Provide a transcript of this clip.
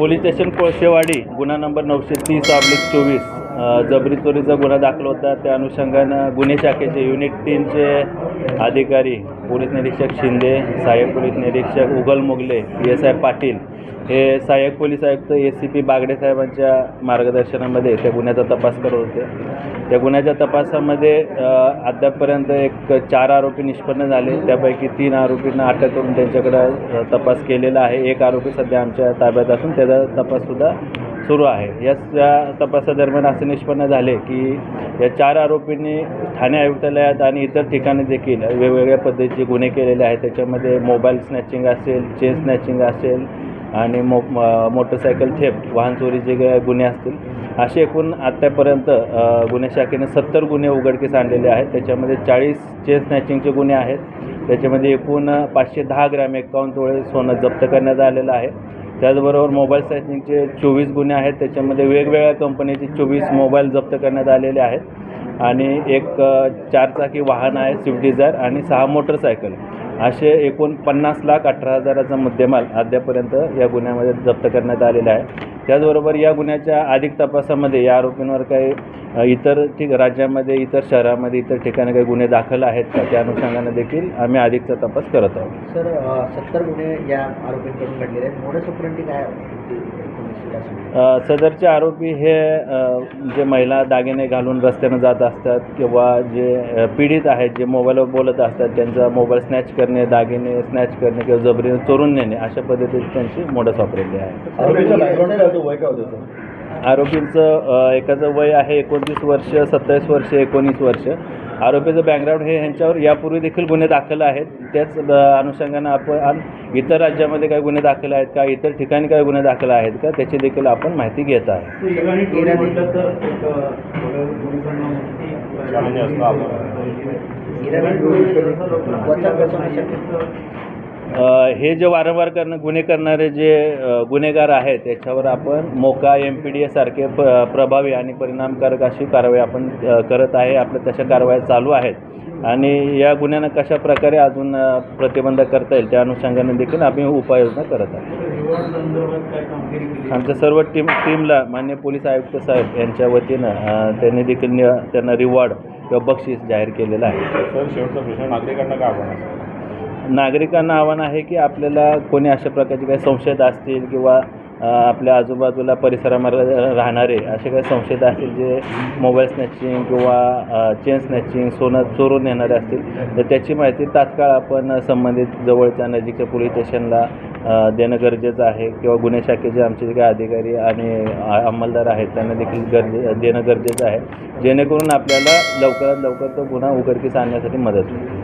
Police station Kolshewadi गुन्हा number नऊशे तीस ऑब्लिक चोवीस. जबरी चोरीचा गुन्हा दाखल होता. त्या अनुषंगानं गुन्हे शाखेचे युनिट तीनचे अधिकारी पोलीस निरीक्षक शिंदे सहाय्यक पोलीस निरीक्षक Ugal Mugale P S I Patil हे सहाय्यक पोलीस आयुक्त ए सी पी बागडे साहेबांच्या मार्गदर्शनामध्ये त्या गुन्ह्याचा तपास करत होते. त्या गुन्ह्याच्या तपासामध्ये अद्यापपर्यंत एक चार आरोपी निष्पन्न झाले. त्यापैकी तीन आरोपींना अटक करून त्यांच्याकडं तपास केलेला आहे. एक आरोपी सध्या आमच्या ताब्यात असून त्याचा तपाससुद्धा सुरू आहे. या तपासादरम्यान असे निष्पन्न झाले की या चार आरोपींनी ठाणे आयुक्तालयात आणि इतर ठिकाणी देखील वेगवेगळ्या पद्धतीचे गुन्हे केलेले आहेत. त्याच्यामध्ये मोबाईल स्नॅचिंग असेल चेन स्नॅचिंग असेल आणि मो मोटरसायकल थेफ्ट वाहन चोरीचे जे गुन्हे असतील असे एकूण आत्तापर्यंत गुन्हे शाखेने सत्तर गुन्हे उघडकीस आणलेले आहेत. त्याच्यामध्ये चाळीस चेन स्नॅचिंगचे गुन्हे आहेत. त्याच्यामध्ये एकूण पाचशे दहा ग्रॅम एकावन्न तोळे सोनं जप्त करण्यात आलेलं आहे. त्याचबरोबर मोबाईल स्नॅचिंगचे चोवीस गुन्हे आहेत. त्याच्यामध्ये वेगवेगळ्या कंपनीचे चोवीस मोबाईल जप्त करण्यात आलेले आहेत. आणि एक चारचाकी वाहन आहे स्विफ्ट डिझायर आणि सहा मोटरसायकल. असे एकूण पन्नास लाख अठरा हजाराचा मुद्देमाल अद्यापर्यंत या गुन्ह्यामध्ये जप्त करण्यात आलेला आहे. त्याचबरोबर या गुन्ह्याच्या अधिक तपासामध्ये या आरोपींवर काही इतर ठिक राज्यामध्ये इतर शहरामध्ये इतर ठिकाणी काही गुन्हे दाखल आहेत का? त्या अनुषंगाने देखील आम्ही अधिकचा तपास करत आहोत. सर सत्तर गुन्हे या आरोपींकडून घडलेले आहेत. मोठ्या सुप्रिंटी काय सदरचे आरोपी हे जे महिला दागिने घालून रस्त्यानं जात असतात किंवा जे पीडित आहेत जे मोबाईलवर बोलत असतात त्यांचा मोबाईल स्नॅच करणे दागिने स्नॅच करणे किंवा जबरीने चोरून नेणे अशा पद्धतीची त्यांची मोडस वापरलेली आहे. आरोपीचं background काय होतं? वय काय होतं सर? आरोपींचं अ, एकाचं वय आहे एकोणतीस वर्ष सत्तावीस वर्ष एकोणीस वर्ष आरोपीचं बॅकग्राऊंड हे ह्यांच्यावर यापूर्वी देखील गुन्हे दाखल आहेत त्याच अनुषंगानं आपण इतर राज्यामध्ये काही गुन्हे दाखल आहेत का इतर ठिकाणी काही गुन्हे दाखल आहेत का त्याची देखील आपण माहिती घेत आहे हे जे वारंवार करणं गुन्हे करणारे जे गुन्हेगार आहेत त्याच्यावर आपण मोका एम पी डी एसारखे प प्रभावी आणि परिणामकारक अशी कारवाई आपण करत आहे. आपल्या तशा कारवाया चालू आहेत. आणि या गुन्ह्यांना कशा प्रकारे अजून प्रतिबंध करता येईल त्या अनुषंगाने देखील आम्ही उपाययोजना करत आहोत. आमच्या सर्व टीम टीमला मान्य पोलीस आयुक्त साहेब यांच्या वतीनं त्यांनी देखील त्यांना रिवॉर्ड किंवा बक्षीस जाहीर केलेलं आहे. सर शेवटचा प्रश्न नागरिकांना काय आव्हान असेल नागरिकांना आव्हान आहे की आपल्याला कोणी अशा प्रकारचे काही संशयित असतील किंवा आपल्या आजूबाजूला परिसरामध्ये राहणारे असे काही संशयित असतील जे मोबाईल स्नॅचिंग किंवा चेन स्नॅचिंग सोनं चोरून नेणारे असतील तर त्याची माहिती तात्काळ आपण संबंधित जवळच्या नजीकच्या पोलीस स्टेशनला देणं गरजेचं आहे किंवा गुन्हे शाखेचे आमचे जे काही अधिकारी आणि अंमलदार आहेत त्यांना देखील गरजे देणं गरजेचं आहे जेणेकरून आपल्याला लवकरात लवकर तो गुन्हा उघडकीस आणण्यासाठी मदत होईल.